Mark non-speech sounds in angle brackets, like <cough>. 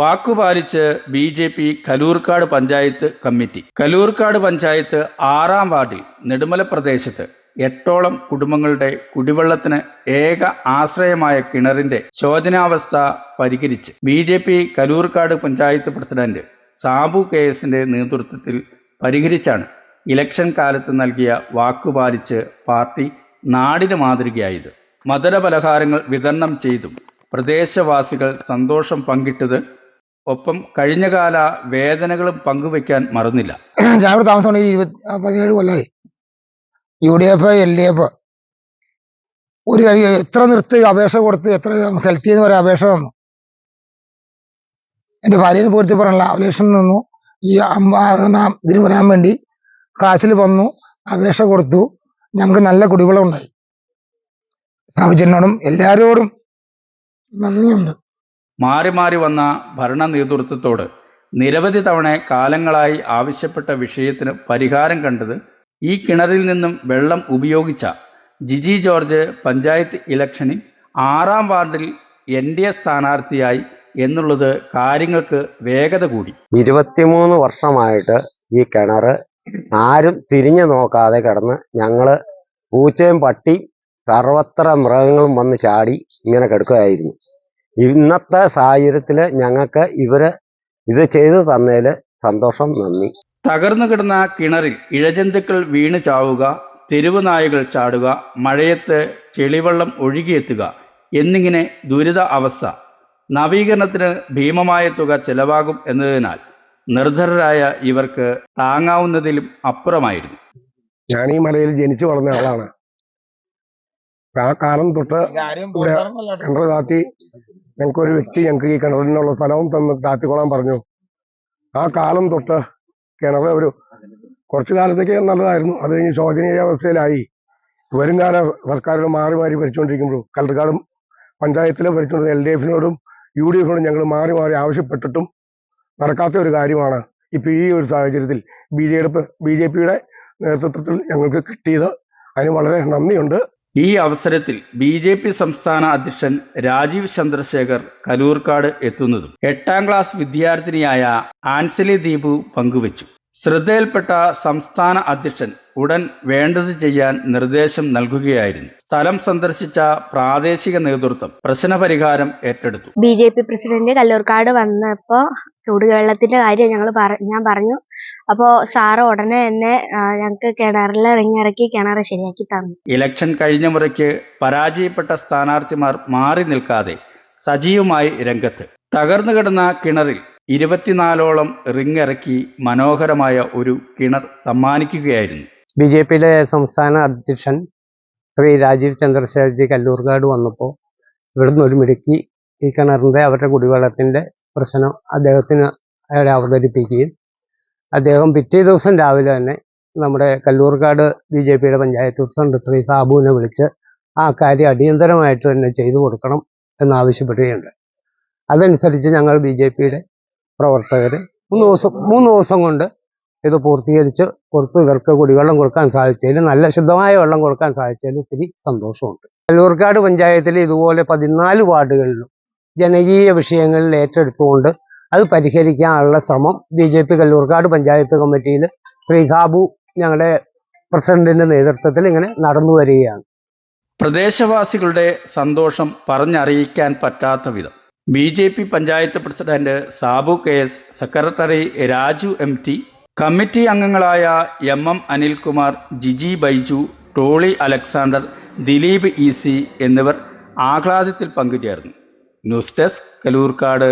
വാക്കുപാലിച്ച് B J P Kalloorkad panchayat committee. Kalloorkad panchayat ആറാം വാർഡിൽ നെടുമല പ്രദേശത്ത് എട്ടോളം കുടുംബങ്ങളുടെ കുടിവെള്ളത്തിന് ഏക ആശ്രയമായ കിണറിന്റെ ശോചനാവസ്ഥ പരിഹരിച്ച് B J P Kalloorkad panchayat president Sabu K എസിന്റെ നേതൃത്വത്തിൽ പരിഹരിച്ചാണ് ഇലക്ഷൻ കാലത്ത് നൽകിയ വാക്കുപാലിച്ച് പാർട്ടി നാടിന് മാതൃകയായത്. മധുരപലഹാരങ്ങൾ വിതരണം ചെയ്തും പ്രദേശവാസികൾ സന്തോഷം പങ്കിട്ടത് ഒപ്പം കഴിഞ്ഞ കാല വേദനകളും പങ്കുവെക്കാൻ മറന്നില്ല. <clears throat> ഞാൻ ഇവിടെ ആ, പതിനേഴ് കൊല്ലമായി U D F L D F ഒരു എത്ര നിർത്തി അപേക്ഷ കൊടുത്ത് എത്ര ഹെൽത്തി എന്ന് പറയാൻ അപേക്ഷ തന്നു. എന്റെ ഭാര്യയെ പൂർത്തി പറഞ്ഞില്ല അപേക്ഷ നിന്നു ഈ ഇതിന് വരാൻ വേണ്ടി ക്ലാസ്സിൽ വന്നു അപേക്ഷ കൊടുത്തു. ഞങ്ങൾക്ക് നല്ല കുടിവെള്ളം ഉണ്ടായി. സാഹചര്യനോടും എല്ലാവരോടും നന്ദിയുണ്ട്. മാറി മാറി വന്ന ഭരണ നേതൃത്വത്തോട് നിരവധി തവണ കാലങ്ങളായി ആവശ്യപ്പെട്ട വിഷയത്തിന് പരിഹാരം കണ്ടത് ഈ കിണറിൽ നിന്നും വെള്ളം ഉപയോഗിച്ച ജിജി ജോർജ് പഞ്ചായത്ത് ഇലക്ഷനിൽ ആറാം വാർഡിൽ എൻ ഡി എ സ്ഥാനാർത്ഥിയായി എന്നുള്ളത് കാര്യങ്ങൾക്ക് വേഗത കൂടി. ഇരുപത്തിമൂന്ന് വർഷമായിട്ട് ഈ കിണർ ആരും തിരിഞ്ഞു നോക്കാതെ കിടന്ന് ഞങ്ങൾ പൂച്ചയും പട്ടി സർവത്ര മൃഗങ്ങളും വന്ന് ചാടി ഇങ്ങനെ കിടക്കുകയായിരുന്നു. ഇന്നത്തെ സാഹചര്യത്തിൽ ഞങ്ങൾക്ക് ഇവർ ഇത് ചെയ്തു തന്നതിൽ സന്തോഷം നന്ദി. തകർന്നു കിടന്ന കിണറിൽ ഇഴജന്തുക്കൾ വീണ് ചാവുക തെരുവ് നായകൾ ചാടുക മഴയത്ത് ചെളിവെള്ളം ഒഴുകിയെത്തുക എന്നിങ്ങനെ ദുരിത അവസ്ഥ. നവീകരണത്തിന് ഭീമമായ തുക ചെലവാകും എന്നതിനാൽ നിർധരരായ ഇവർക്ക് താങ്ങാവുന്നതിലും അപ്പുറമായിരുന്നു. ഞാൻ ഈ മലയിൽ ജനിച്ചു വളർന്ന ആളാണ്. ആ കാലം തൊട്ട് കിണർ താത്തി ഞങ്ങൾക്ക് ഒരു വ്യക്തി ഞങ്ങൾക്ക് ഈ കിണറിനുള്ള സ്ഥലവും തന്ന് താത്തിക്കൊള്ളാൻ പറഞ്ഞു. ആ കാലം തൊട്ട് കിണർ ഒരു കുറച്ചു കാലത്തേക്ക് നല്ലതായിരുന്നു. അത് കഴിഞ്ഞ് ശോചനീയ അവസ്ഥയിലായി. വരും കാല സർക്കാരുകൾ മാറി മാറി ഭരിച്ചുകൊണ്ടിരിക്കുമ്പോൾ കലർക്കാടും പഞ്ചായത്തിലെ ഭരിച്ചുകൊണ്ടിരുന്ന എൽ ഡി എഫിനോടും യു ഡി എഫിനോടും ഞങ്ങൾ മാറി മാറി ആവശ്യപ്പെട്ടിട്ടും നടക്കാത്ത ഒരു കാര്യമാണ് ഇപ്പൊ ഈ ഒരു സാഹചര്യത്തിൽ ബി ജെ ബി ജെ പിയുടെ നേതൃത്വത്തിൽ ഞങ്ങൾക്ക് കിട്ടിയത്. അതിന് വളരെ നന്ദിയുണ്ട്. ഈ അവസരത്തിൽ ബി ജെ പി സംസ്ഥാന അധ്യക്ഷൻ രാജീവ് ചന്ദ്രശേഖർ കലൂർക്കാട് എത്തുന്നതും എട്ടാം ക്ലാസ് വിദ്യാർത്ഥിനിയായ ആൻസലി ദീപു പങ്കുവച്ചു. ശ്രദ്ധയിൽപ്പെട്ട സംസ്ഥാന അധ്യക്ഷൻ ഉടൻ വേണ്ടത് ചെയ്യാൻ നിർദ്ദേശം നൽകുകയായിരുന്നു. സ്ഥലം സന്ദർശിച്ച പ്രാദേശിക നേതൃത്വം പ്രശ്നപരിഹാരം ഏറ്റെടുത്തു. B J P president Kalloorkad വന്നപ്പോ ചൂടുവെള്ളത്തിന്റെ കാര്യം ഞങ്ങൾ ഞാൻ പറഞ്ഞു. അപ്പോ സാറ് ഉടനെ തന്നെ ഞങ്ങൾക്ക് കിണറിൽ ഇറങ്ങിറക്കി കിണർ ശരിയാക്കി തന്നു. ഇലക്ഷൻ കഴിഞ്ഞ മുറയ്ക്ക് പരാജയപ്പെട്ട സ്ഥാനാർത്ഥിമാർ മാറി നിൽക്കാതെ സജീവമായി രംഗത്ത് തകർന്നു കിടന്ന കിണറിൽ ഇരുപത്തിനാലോളം റിംഗ് ഇറക്കി മനോഹരമായ ഒരു കിണർ സമ്മാനിക്കുകയായിരുന്നു. ബി ജെ പിയിലെ സംസ്ഥാന അധ്യക്ഷൻ ശ്രീ രാജീവ് ചന്ദ്രശേഖർജി കല്ലൂർകാട് വന്നപ്പോൾ ഇവിടുന്ന് ഒരു മിടുക്കി ഈ കിണറിന്റെ അവരുടെ കുടിവെള്ളത്തിന്റെ പ്രശ്നം അദ്ദേഹത്തിന് അവതരിപ്പിക്കുകയും അദ്ദേഹം പിറ്റേ ദിവസം രാവിലെ തന്നെ നമ്മുടെ കല്ലൂർക്കാട് ബി ജെ പിയുടെ പഞ്ചായത്ത് പ്രസിഡന്റ് ശ്രീ സാബുവിനെ വിളിച്ച് ആ കാര്യം അടിയന്തരമായിട്ട് തന്നെ ചെയ്തു കൊടുക്കണം എന്നാവശ്യപ്പെടുകയുണ്ട് അതനുസരിച്ച് ഞങ്ങൾ ബി ജെ പിയുടെ പ്രവർത്തകർ മൂന്ന് ദിവസം മൂന്ന് ദിവസം കൊണ്ട് ഇത് പൂർത്തീകരിച്ച് കൊടുത്ത്. ഇവർക്ക് കുടിവെള്ളം കൊടുക്കാൻ സാധിച്ചതിൽ നല്ല ശുദ്ധമായ വെള്ളം കൊടുക്കാൻ സാധിച്ചതിൽ ഒത്തിരി സന്തോഷമുണ്ട്. കല്ലൂർക്കാട് പഞ്ചായത്തിൽ ഇതുപോലെ പതിനാല് വാർഡുകളിലും ജനകീയ വിഷയങ്ങളിൽ ഏറ്റെടുത്തുകൊണ്ട് അത് പരിഹരിക്കാനുള്ള ശ്രമം B J P Kalloorkad panchayat കമ്മിറ്റിയിൽ ശ്രീ സാബു ഞങ്ങളുടെ പ്രസിഡന്റിന്റെ നേതൃത്വത്തിൽ ഇങ്ങനെ നടന്നു വരികയാണ് പ്രദേശവാസികളുടെ സന്തോഷം പറഞ്ഞറിയിക്കാൻ പറ്റാത്ത വിധം B J P panchayat president Sabu K S secretary Raju M T committee അംഗങ്ങളായ M M Anilkumar Jiji Baiju Tolly Alexander Dileep E C എന്നിവർ ആഹ്ലാദത്തിൽ പങ്കുചേർന്നു. News desk Kalloorkad.